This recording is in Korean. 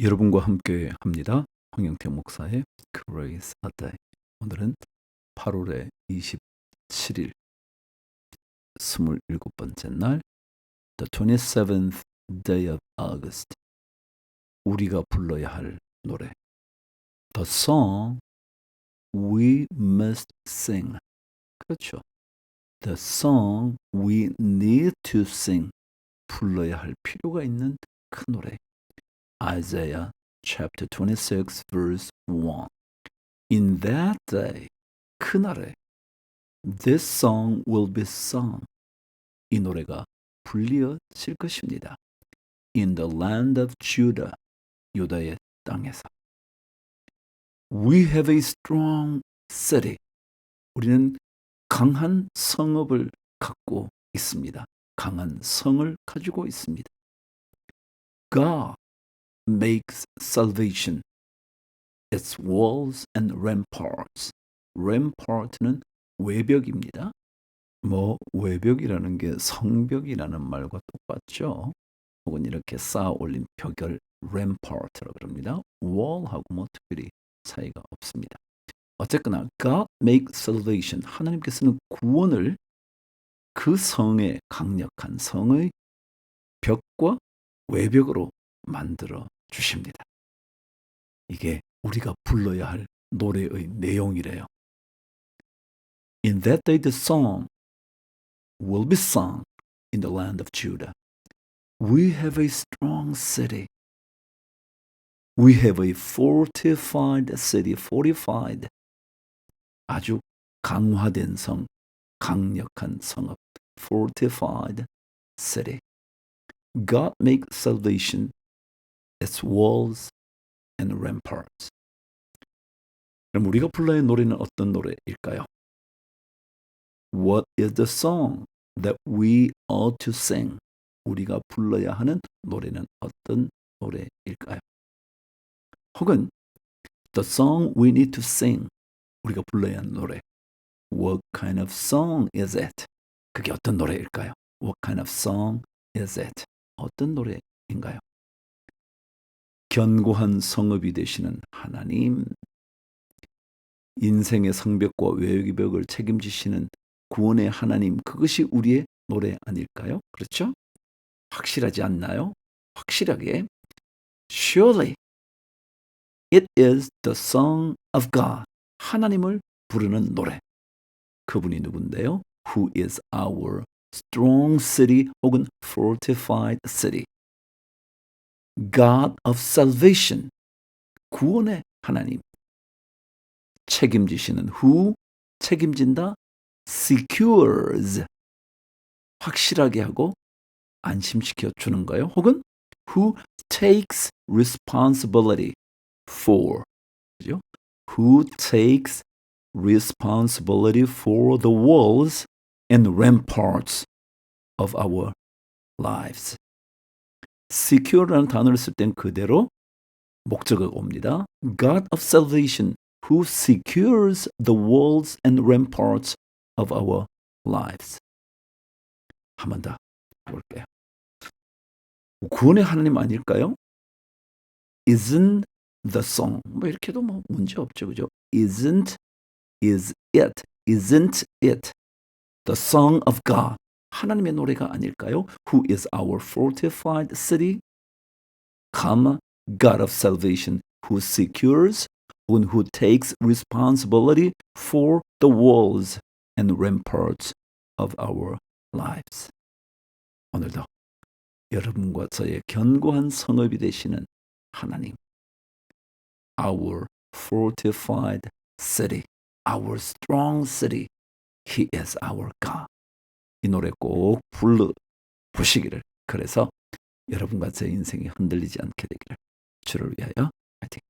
여러분과 함께 합니다. 황영태 목사의 Grace a Day. 오늘은 8월의 27일 27번째 날 The 27th day of August 우리가 불러야 할 노래 The song we must sing 그렇죠. The song we need to sing 불러야 할 필요가 있는 그 노래 Isaiah chapter 26 verse 1 In that day 그날에 This song will be sung 이 노래가 불리어질 것입니다. In the land of Judah 유다의 땅에서 We have a strong city 우리는 강한 성읍을 갖고 있습니다. 강한 성을 가지고 있습니다. God makes salvation its walls and ramparts. rampart는 외벽입니다. 뭐 외벽이라는 게 성벽이라는 말과 똑같죠. 혹은 이렇게 쌓아 올린 벽을 rampart라고 그럽니다. wall하고 뭐 특별히 차이가 없습니다. 어쨌거나 God make salvation 하나님께서는 구원을 그 성의 강력한 성의 벽과 외벽으로 만들어 주십니다. 이게 우리가 불러야 할 노래의 내용이래요. In that day the song will be sung in the land of Judah. We have a strong city. We have a fortified city, fortified. 아주 강화된 성, 강력한 성읍, fortified city. God make salvation its walls and ramparts. 그럼 우리가 불러야 할 노래는 어떤 노래일까요? What is the song that we ought to sing? 우리가 불러야 하는 노래는 어떤 노래일까요? 혹은 the song we need to sing. 우리가 불러야 하는 노래. What kind of song is it? 그게 어떤 노래일까요? What kind of song is it? 어떤 노래인가요? 견고한 성읍이 되시는 하나님, 인생의 성벽과 외벽을 책임지시는 구원의 하나님, 그것이 우리의 노래 아닐까요? 그렇죠? 확실하지 않나요? 확실하게. Surely it is the song of God. 하나님을 부르는 노래. 그분이 누군데요? Who is our strong city 혹은 fortified city. God of salvation. 구원의 하나님. 책임지시는 who 책임진다 secures 확실하게 하고 안심시켜 주는 거예요. 혹은 who takes responsibility for 그죠? who takes responsibility for the walls and ramparts of our lives. secure라는 단어를 쓸 땐 그대로 목적어가 옵니다. God of salvation who secures the walls and ramparts of our lives. 한 번 더 볼게요. 구원의 하나님 아닐까요? Isn't the song 뭐 이렇게도 뭐 문제 없죠, 그죠? Isn't is it isn't it the song of God 하나님의 노래가 아닐까요? Who is our fortified city? Come, God of salvation, who secures and who takes responsibility for the walls and ramparts of our lives. 오늘도 여러분과 저의 견고한 성읍이 되시는 하나님, our fortified city, our strong city, He is our God. 이 노래 꼭 불러 보시기를. 그래서 여러분과 제 인생이 흔들리지 않게 되기를 주를 위하여 파이팅.